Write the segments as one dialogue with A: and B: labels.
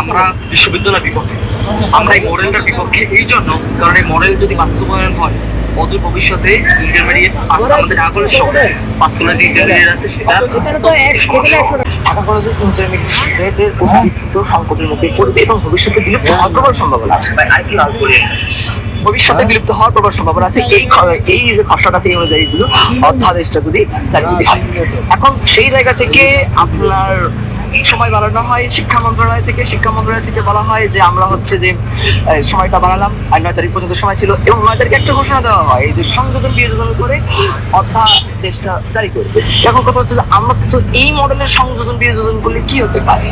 A: আমরা বিশ্ববিদ্যালয়ের বিপক্ষে আমরা এই মডেলটার বিপক্ষে এই জন্য কারণ এই মডেল যদি বাস্তবায়ন হয় অদূর ভবিষ্যতে ইন্টারমিডিয়েট আমাদের ঢাকা কলেজ সহ পাঁচ কলেজ ইন্টারমিডিয়েট আছে সেটা
B: ঢাকা কলেজের ইন্টারমিডিয়েটের অস্তিত্ব সংকটের মুখে পড়বে এবং ভবিষ্যতে বিলুপ্ত হওয়ার প্রবল সম্ভাবনা আছে।
A: ভাই করে
B: ভবিষ্যতে বিলুপ্ত হওয়ার প্রবল সম্ভাবনা আছে। এই এই যে খসড়াটা সেই অনুযায়ী যদি অধ্যাদেশটা যদি হয়। এখন সেই জায়গা থেকে আপনার সময় বাড়ানো হয় শিক্ষা মন্ত্রণালয় থেকে শিক্ষা মন্ত্রণালয় থেকে বলা হয় যে আমরা হচ্ছে যে সময়টা বাড়ালাম আর নয় তারিখ পর্যন্ত সময় ছিল এবং নয় তারিখে একটা ঘোষণা দেওয়া হয় যে সংযোজন বিয়োজন করে অধ্যাদেশটা জারি করবে। এখন কথা হচ্ছে যে আমরা তো এই মডেলের সংযোজন বিয়োজন করলে কি হতে পারে?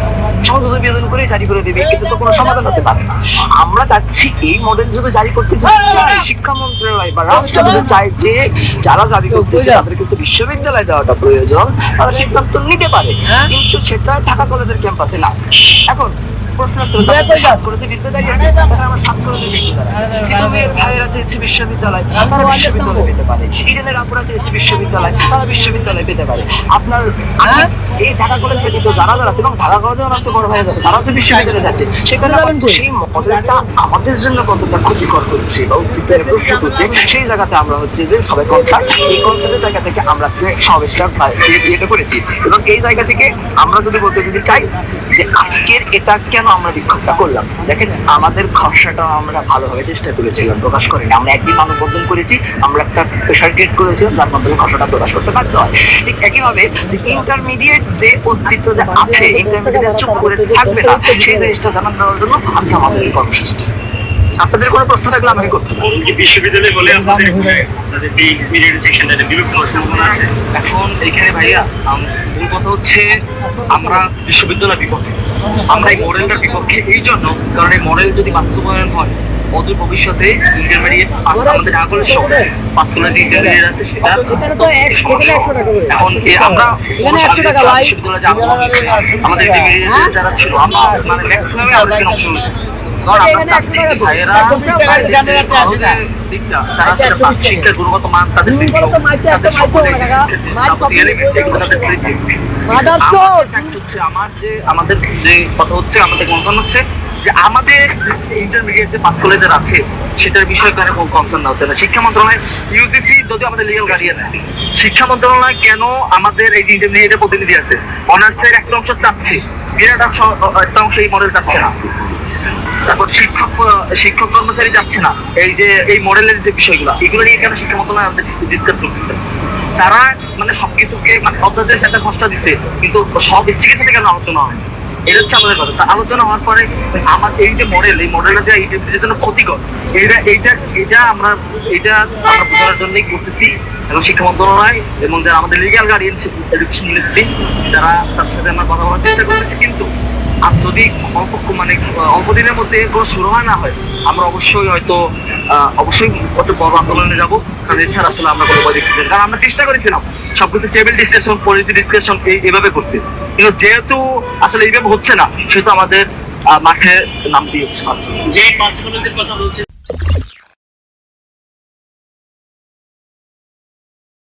B: সংযোজন বিয়োজন করে জারি করে দেবে কিন্তু তো কোনো সমাধান হতে পারে না। আমরা চাচ্ছি এই মডেল যদি জারি করতে চায় শিক্ষা মন্ত্রণালয় বা রাষ্ট্র যদি চায় যে যারা দাবি করতেছে তাদের কিন্তু বিশ্ববিদ্যালয় দেওয়াটা প্রয়োজন তারা সিদ্ধান্ত নিতে পারে। কিন্তু সেটা ঢাকা কলেজের ক্যাম্পাসে না। এখন প্রশ্ন আসছে তারা তো সাত কলেজে বিদ্যালয় আছে। তারা আমার সাত কলেজে বিদ্যালয় তিতুমির ভাইয়েরা চেয়েছে বিশ্ববিদ্যালয়। বিশ্ববিদ্যালয় পেতে পারে। ইডেনের আপুরা চেয়েছে বিশ্ববিদ্যালয়। তারা বিশ্ববিদ্যালয় পেতে পারে। আপনার এই ঢাকা কলেজ ব্যতীত যারা যারা আছে এবং ঢাকা কলেজে আছে বড় হয়ে যাবে তো বিশ্ববিদ্যালয়ে যাচ্ছে। সেখানে সেই মডেলটা আমাদের জন্য কতটা ক্ষতিকর হচ্ছে বা প্রশ্ন হচ্ছে সেই জায়গাতে আমরা হচ্ছে যে সবাই কনসার্ট এই কনসার্টের জায়গা থেকে আমরা সমাবেশটা করেছি এবং এই জায়গা থেকে আমরা যদি বলতে যদি চাই যে আজকের এটা কেন আমরা বিক্ষোভটা করলাম। দেখেন আমাদের খসড়াটা আমরা ভালোভাবে চেষ্টা করেছিলাম প্রকাশ করিনি। আমরা একদিন মানববন্ধন করেছি আমরা একটা প্রেশার ক্রিয়েট করেছিলাম যার মাধ্যমে খসড়াটা প্রকাশ করতে বাধ্য হয়। ঠিক একইভাবে যে ইন্টারমিডিয়েট যে অস্তিত্ব যে আছে ইন্টারমিডিয়েট চুপ করে থাকবে না সেই জিনিসটা জানান দেওয়ার জন্য আজকে আমাদের এই কর্মসূচিটা আপনাদের কোনো প্রশ্ন থাকলে আমাকে করতে।
A: বিশ্ববিদ্যালয় বলে আছে এখন এইখানে ভাইয়া মূল কথা হচ্ছে আমরা বিশ্ববিদ্যালয়ের বিপক্ষে। আমরা এই মডেলটার বিপক্ষে এই জন্য কারণ এই মডেল যদি বাস্তবায়ন হয় অদূর ভবিষ্যতে ইন্টারমিডিয়েট আমাদের ঢাকা কলেজ সহ পাঁচ ইন্টারমিডিয়েট আছে সেটা
C: এখানে তো এক এখানে একশো টাকা করে।
A: এখন আমরা
C: এখানে 100 টাকা ভাই।
A: বিশ্ববিদ্যালয়ে যাব না। আমাদের যারা ছিল আমরা মানে ম্যাক্সিমামে আমরা অংশ নিই। কারণ আমরা
C: এখানে 100
A: চাচ্ছি
C: টাকা
A: যে। শিক্ষার গুণগত মান তাদের আমার যে আমাদের যে কথা হচ্ছে আমাদের কনসার্ন হচ্ছে যে আমাদের ইন্টারমিডিয়েট যে পাস কলেজের আছে, সেটার বিষয়ে কারণে কোনো কনসার্ন হচ্ছে না। শিক্ষা মন্ত্রণালয় ইউজিসি যদিও আমাদের লিগাল গার্ডিয়ান শিক্ষা মন্ত্রণালয় কেন আমাদের এই যে ইন্টারমিডিয়েটের প্রতিনিধি আছে? অনার্সের একটা অংশ চাচ্ছে, বিরাট অংশ, একটা অংশ এই মডেল চাচ্ছে না। তারপর শিক্ষক শিক্ষক কর্মচারী যাচ্ছে না, এই যে, এই মডেলের যে বিষয়গুলো, এগুলো নিয়ে কেন শিক্ষা মন্ত্রণালয় আমাদের ডিসকাস করতেছে? তারা মানে সবকিছুকে মানে অধ্যাদেশ একটা কষ্ট দিছে, কিন্তু সব স্টিকের সাথে কেন আলোচনা হয় এটা হচ্ছে আমাদের কথা। তা আলোচনা হওয়ার পরে আমার এই যে মডেল এই মডেলটা যে এটার জন্য ক্ষতিকর এটা এইটা এটা আমরা এটা আমরা বোঝানোর জন্যই করতেছি এবং শিক্ষা মন্ত্রণালয় এবং যারা আমাদের লিগাল গার্ডিয়ান এডুকেশন মিনিস্ট্রি যারা তার সাথে আমরা কথা বলার চেষ্টা করতেছি। কিন্তু আর যদি অল্প মানে অল্প দিনের মধ্যে কোনো শুরু হয়, না হয়, আমরা অবশ্যই হয়তো অবশ্যই একটা বড় আন্দোলনে যাব। কারণ এছাড়া আসলে আমরা কোনো উপায় দেখতেছি। কারণ আমরা চেষ্টা করেছিলাম সবকিছু টেবিল ডিসকাশন পলিসি ডিসকাশন এভাবে করতে। কিন্তু যেহেতু আসলে এইভাবে হচ্ছে না। সেহেতু আমাদের মাঠে নাম হচ্ছে
D: যে পাঁচ কলেজের কথা বলছে